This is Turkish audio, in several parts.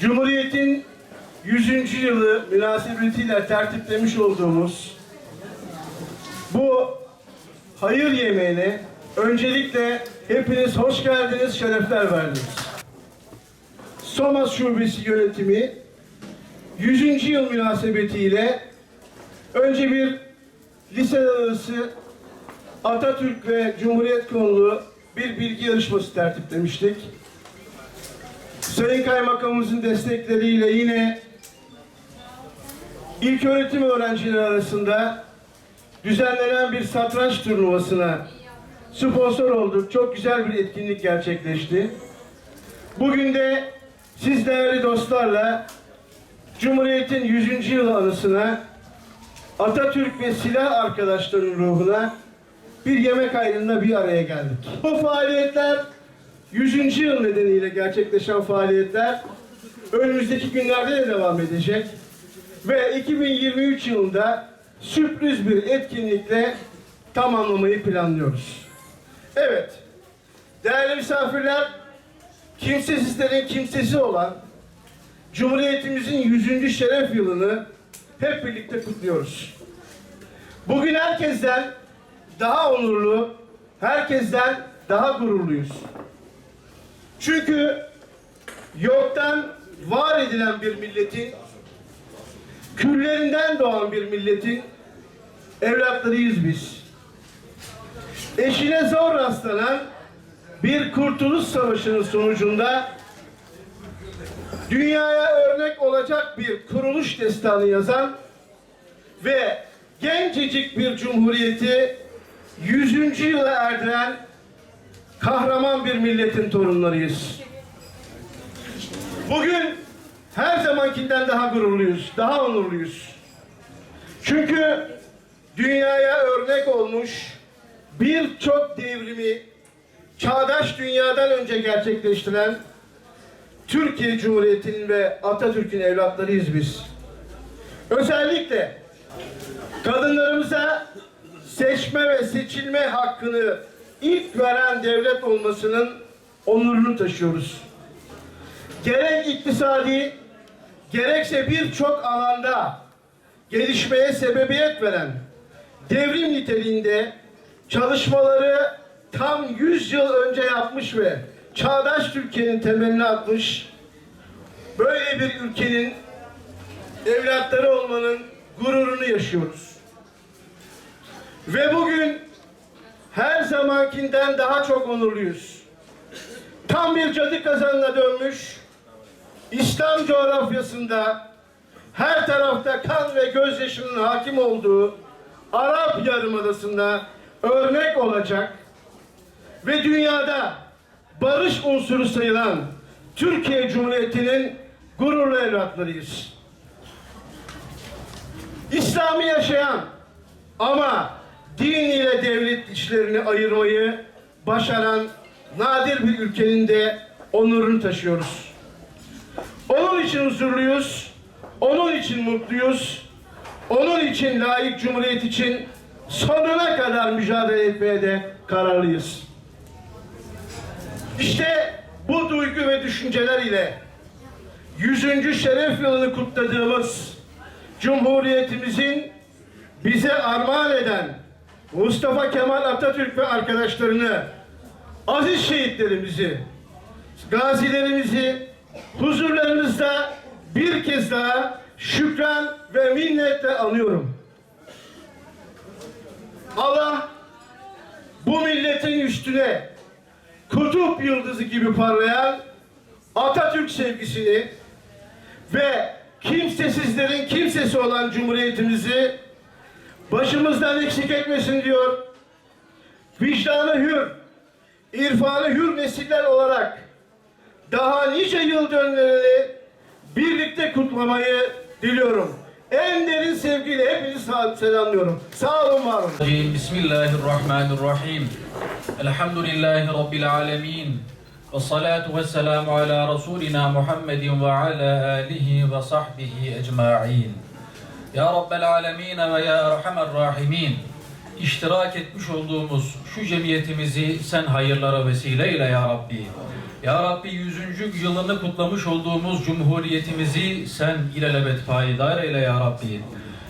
Cumhuriyet'in 100. yılı münasebetiyle tertiplemiş olduğumuz bu hayır yemeğine öncelikle hepiniz hoş geldiniz, şerefler verdiniz. Somas Şubesi yönetimi 100. yıl münasebetiyle önce bir lise arası Atatürk ve Cumhuriyet konulu bir bilgi yarışması tertiplemiştik. Sayın Kaymakamımızın destekleriyle yine ilk öğretim öğrencileri arasında düzenlenen bir satranç turnuvasına sponsor olduk. Çok güzel bir etkinlik gerçekleşti. Bugün de siz değerli dostlarla Cumhuriyet'in 100. yılı anısına Atatürk ve silah arkadaşlarının ruhuna bir yemek ayrılığında bir araya geldik. Bu faaliyetler 100. yıl nedeniyle gerçekleşen faaliyetler önümüzdeki günlerde de devam edecek. Ve 2023 yılında sürpriz bir etkinlikle tamamlamayı planlıyoruz. Evet, değerli misafirler, kimsesizlerin kimsesi olan Cumhuriyetimizin 100. şeref yılını hep birlikte kutluyoruz. Bugün herkesten daha onurlu, herkesten daha gururluyuz. Çünkü yoktan var edilen bir milletin, küllerinden doğan bir milletin evlatlarıyız biz. Eşine zor rastlanan bir kurtuluş savaşının sonucunda dünyaya örnek olacak bir kuruluş destanı yazan ve gencecik bir cumhuriyeti 100. yıla erdiren kahraman bir milletin torunlarıyız. Bugün her zamankinden daha gururluyuz, daha onurluyuz. Çünkü dünyaya örnek olmuş birçok devrimi çağdaş dünyadan önce gerçekleştiren Türkiye Cumhuriyeti'nin ve Atatürk'ün evlatlarıyız biz. Özellikle kadınlarımıza seçme ve seçilme hakkını ilk veren devlet olmasının onurunu taşıyoruz. Gerek iktisadi, gerekse birçok alanda gelişmeye sebebiyet veren devrim niteliğinde çalışmaları tam 100 yıl önce yapmış ve çağdaş Türkiye'nin temelini atmış böyle bir ülkenin evlatları olmanın gururunu yaşıyoruz. Ve bugün her zamankinden daha çok onurluyuz. Tam bir cadı kazanına dönmüş İslam coğrafyasında her tarafta kan ve gözyaşının hakim olduğu Arap Yarımadası'nda örnek olacak ve dünyada barış unsuru sayılan Türkiye Cumhuriyeti'nin gururlu evlatlarıyız. İslam'ı yaşayan ama din ile devlet işlerini ayırmayı başaran nadir bir ülkenin de onurunu taşıyoruz. Onun için huzurluyuz, onun için mutluyuz, onun için layık cumhuriyet için sonuna kadar mücadele etmeye de kararlıyız. İşte bu duygu ve düşünceler ile 100. şeref yılını kutladığımız Cumhuriyetimizin bize armağan eden Mustafa Kemal Atatürk ve arkadaşlarını, aziz şehitlerimizi, gazilerimizi huzurlarınızda bir kez daha şükran ve minnetle anıyorum. Allah bu milletin üstüne kutup yıldızı gibi parlayan Atatürk sevgisini ve kimsesizlerin kimsesi olan Cumhuriyetimizi Başımızdan eksik etmesin diyor. Vicdanı hür, irfanı hür nesiller olarak daha nice yıl dönümlerini birlikte kutlamayı diliyorum. En derin sevgiyle hepinizi selamlıyorum. Sağ olun, var olun. Bismillahirrahmanirrahim. Elhamdülillahi Rabbil alemin. Ve salatu ve selamu ala Resulina Muhammedin ve ala alihi ve sahbihi ecma'in. Ya Rabbel Alemine ve Ya Erhamer Rahimin iştirak etmiş olduğumuz şu cemiyetimizi sen hayırlara vesile ile Ya Rabbi. Ya Rabbi 100. yılını kutlamış olduğumuz cumhuriyetimizi sen ilelebet payidar eyle Ya Rabbi.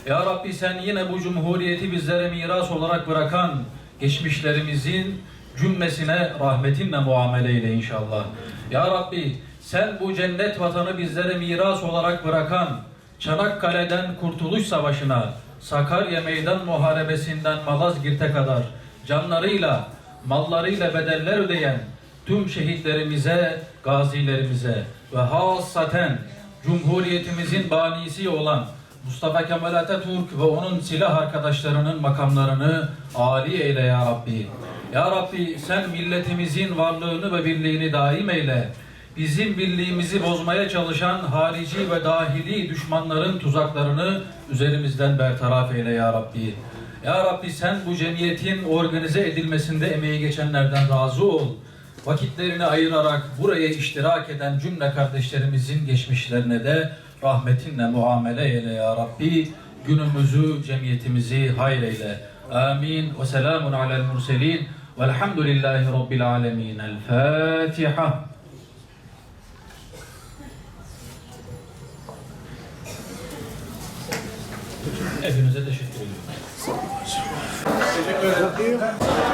Ya Rabbi sen yine bu cumhuriyeti bizlere miras olarak bırakan geçmişlerimizin cümlesine rahmetinle muamele ile inşallah. Ya Rabbi sen bu cennet vatanı bizlere miras olarak bırakan Çanakkale'den Kurtuluş Savaşı'na, Sakarya Meydan Muharebesi'nden Malazgirt'e kadar canlarıyla, mallarıyla bedeller ödeyen tüm şehitlerimize, gazilerimize ve hassaten Cumhuriyetimizin banisi olan Mustafa Kemal Atatürk ve onun silah arkadaşlarının makamlarını âli eyle ya Rabbi. Ya Rabbi sen milletimizin varlığını ve birliğini daim eyle. Bizim birliğimizi bozmaya çalışan harici ve dahili düşmanların tuzaklarını üzerimizden bertaraf eyle ya Rabbi. Ya Rabbi sen bu cemiyetin organize edilmesinde emeği geçenlerden razı ol. Vakitlerini ayırarak buraya iştirak eden cümle kardeşlerimizin geçmişlerine de rahmetinle muamele eyle ya Rabbi. Günümüzü, cemiyetimizi hayır eyle. Amin. Ve selamun alel murselin. Velhamdülillahi Rabbil alemin. El Fatiha. Hepinize teşekkür ediyorum. Teşekkür ederim.